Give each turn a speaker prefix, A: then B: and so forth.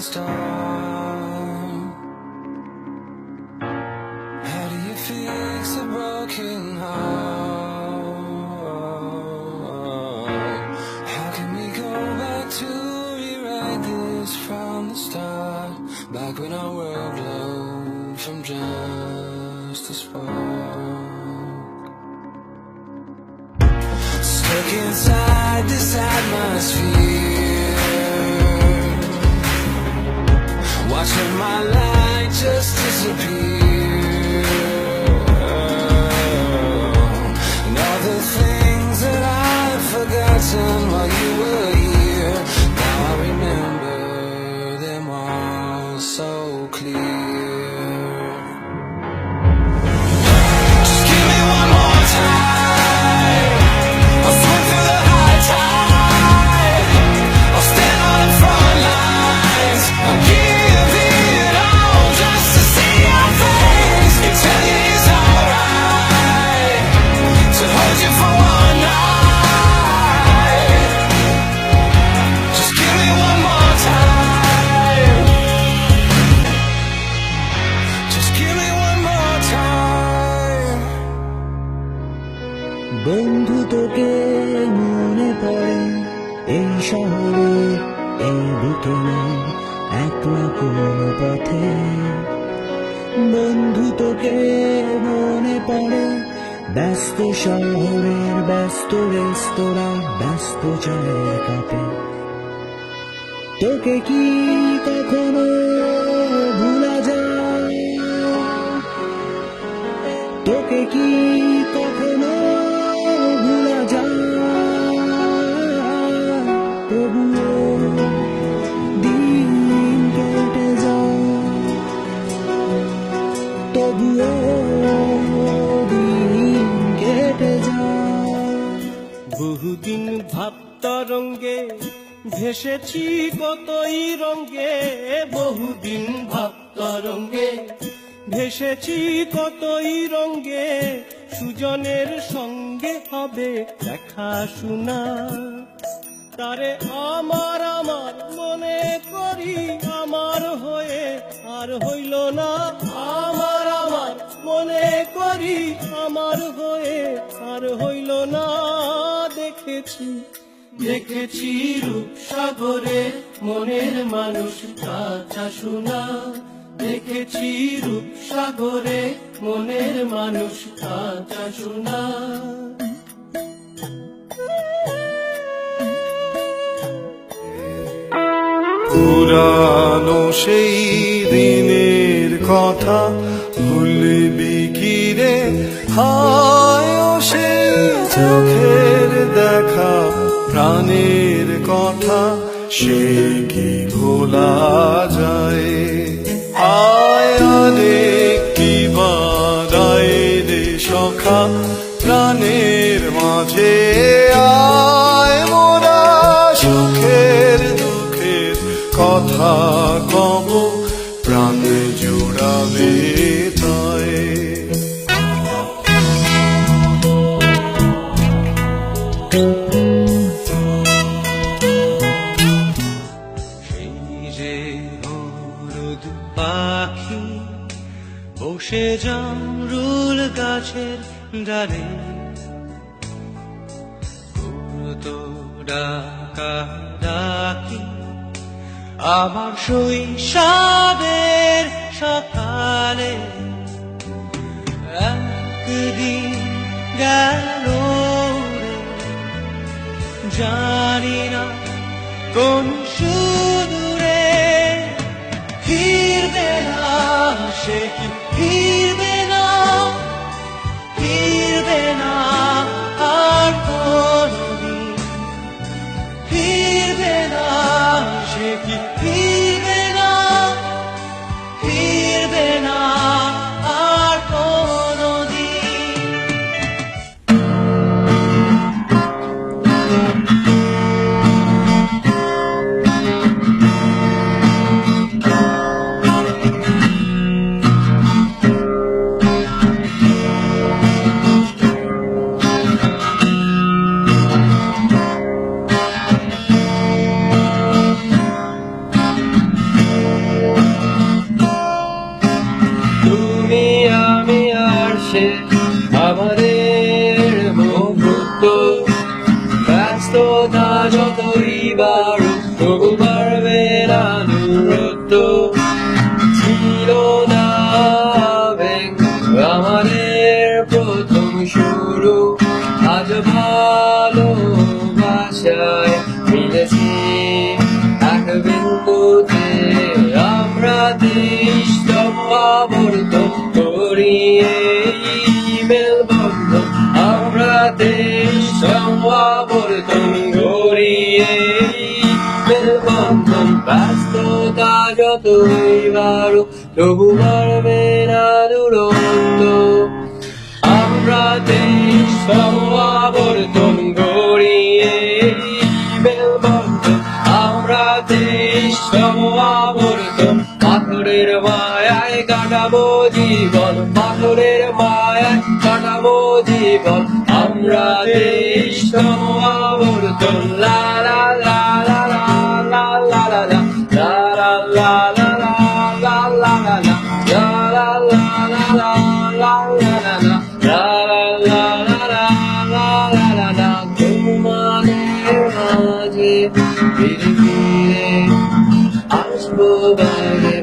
A: start? How do you fix a broken heart? How can we go back to rewrite this from the start? Back when our world glowed from just a spark. Stuck inside this atmosphere. Watching my light just disappear.
B: এই শহরের এই বিকেলে একলা কোনো পথে। বন্ধু তোকে মনে পড়ে, ব্যস্ত শহরের, ব্যস্ত রেস্তোরাঁ ব্যস্ত চায়ের কাপে। তোকে কি কখনো ভুলা যায়? তোকে কি
C: ভাবত রঙ্গে ভেসেছি কতই রঙ্গে বহুদিন ভাবত রঙ্গে ভেসেছি কতই রঙ্গে সুজনের সঙ্গে হবে দেখা শোনা। তারে আমার আমার মনে করি, আমার হয়ে আর হইল না। আমার আমার মনে করি, আমার হয়ে আর হইল না। দেখেছি দেখেছি রূপসাগরে মনের মানুষ কাছা শোনা দেখেছি রূপসাগরে মনের মানুষ কাছা শোনা
D: পুরানো সেই দিনের কথা ভুলবি কি রে? হায় ও সেই সে কি ভোলা যায়? আয় কি বাদায় রে সখা? প্রাণের মাঝে আয় মোরা সুখের দুঃখের কথা কব
C: বসে জামরুল গাছের ডালে। তো ডাকা ডাকি। আমার শৈশবের সকালে একদিন গেল জানি না কোন সে কি
E: to আবর্তন এই মেলবন্ধন ব্যস্ততা যতই বাড়ুক তবু বাড়বে না দূরত্ব আমরা দেশ আবর্তন এই মেলবন্ধন আমরা দেশ আবর্তন পাথরের মায়ায় কাটাবো জীবন, পাথরের মায়ায় জীবন আমরা দেশ আবর্তন লা লা লা লা লা লা লা লা লা লা লা লা লা লা লা লা লা লা লা লা লা লা লা লা লা তোমাদের মাঝে ফিরে ফিরে আসবো বাইরে